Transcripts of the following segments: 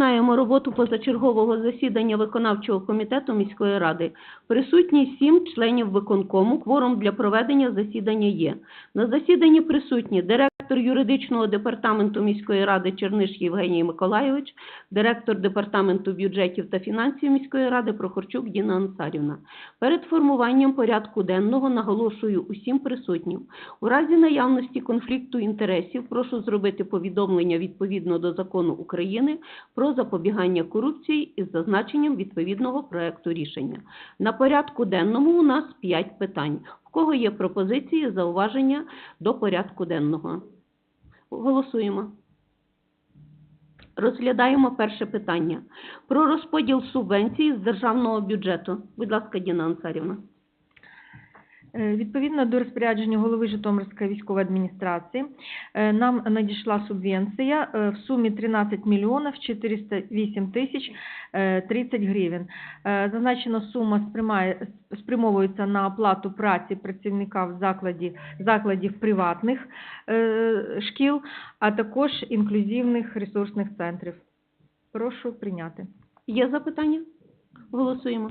Розпочинаємо роботу позачергового засідання виконавчого комітету міської ради. Присутні сім членів виконкому. Кворум для проведення засідання є. На засіданні присутні директор юридичного департаменту міської ради Черниш Євгеній Миколайович, директор департаменту бюджетів та фінансів міської ради Прохорчук Діна Ансарівна. Перед формуванням порядку денного наголошую усім присутнім. У разі наявності конфлікту інтересів прошу зробити повідомлення відповідно до закону України про запобігання корупції із зазначенням відповідного проекту рішення. На порядку денному у нас 5 питань. В кого є пропозиції, зауваження до порядку денного? Голосуємо. Розглядаємо перше питання. Про розподіл субвенції з державного бюджету. Будь ласка, Діна Ансарівна. Е, Відповідно до розпорядження голови Житомирської військової адміністрації е, нам надійшла субвенція е, в сумі 13 мільйонів 408 тисяч е, 30 гривень. Зазначена сума спрямовується на оплату праці працівника в закладі, закладів приватних шкіл, а також інклюзивних ресурсних центрів. Прошу прийняти. Є запитання? Голосуємо.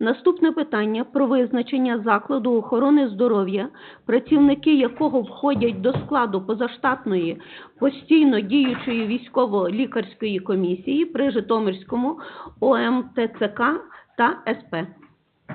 Наступне питання про визначення закладу охорони здоров'я, працівники якого входять до складу позаштатної постійно діючої військово-лікарської комісії при Житомирському ОМТЦК та СП.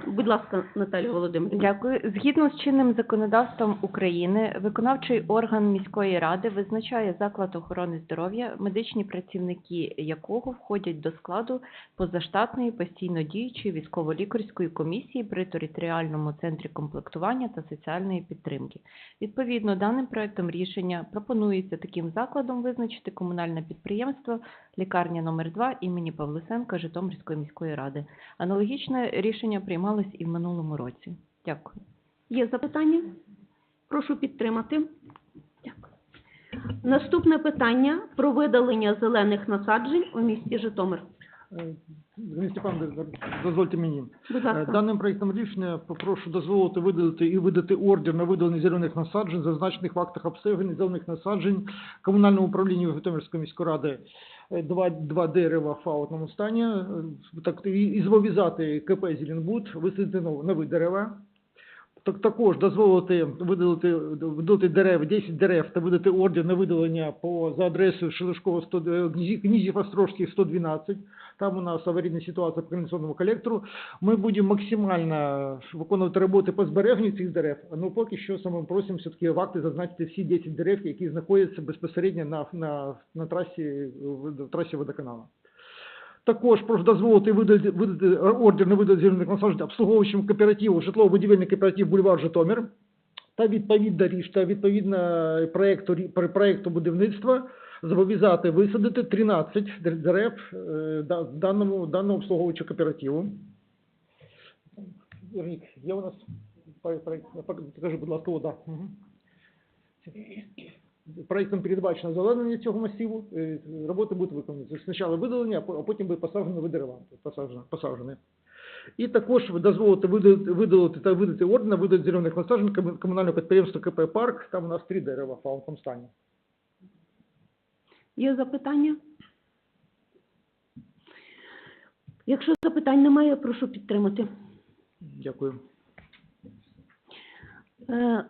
Будь ласка, Наталія Володимирівна. Дякую. Згідно з чинним законодавством України, виконавчий орган міської ради визначає заклад охорони здоров'я, медичні працівники якого входять до складу позаштатної постійно діючої військово-лікарської комісії при територіальному центрі комплектування та соціальної підтримки. Відповідно, даним проектом рішення пропонується таким закладом визначити комунальне підприємство лікарня номер 2 імені Павлисенка Житомирської міської ради. Аналогічне рішення приймалось і в минулому році. Дякую. Є запитання? Прошу підтримати. Дякую. Наступне питання про видалення зелених насаджень у місті Житомир. Степанович, дозвольте мені. Будь Е, ласка. Даним проектом рішення попрошу дозволити видалити і видати ордер на видалення зелених насаджень, зазначених в актах обстеження зелених насаджень комунальному управлінню Житомирської міської ради е, два, два дерева в фаутному стані, е, так, і, і зобов'язати КП «Зеленбуд» висадити нов- нові дерева. Так, також дозволити видалити, видалити дерев, 10 дерев та видати ордер на видалення по, за адресою Шелешкова 100, е, Князів Острожських 112. Там у нас аварийная ситуация по кондиционному коллектору. Ми будемо максимально виконувати роботи по збереженню цих дерев, але поки що саме просимо все-таки в акти зазначити всі 10 дерев, які знаходяться безпосередньо на, на, на трасі, в трасі водоканалу. Також прошу дозволити видати, видати ордер на видати зелених насаджень обслуговуючим кооперативу, житлово-будівельний кооператив «Бульвар Житомир» та відповідно річ та відповідно проекту, рі- про- проекту будівництва зобов'язати висадити 13 дер- дерев е, даному, даному обслуговуючому кооперативу. Вернік, є у нас проект? Покажи, будь ласка, о, да. Проектом передбачено озеленення цього масиву, е, роботи будуть виконані. Тобто Спочатку видалення, а потім буде посаджено дерева. Посаджені. І також дозволити видалити, видалити та видати орден на видати зелених насаджень комунального підприємства КП «Парк». Там у нас три дерева в фаунтом стані. Є запитання? Якщо запитань немає, прошу підтримати. Дякую. Е,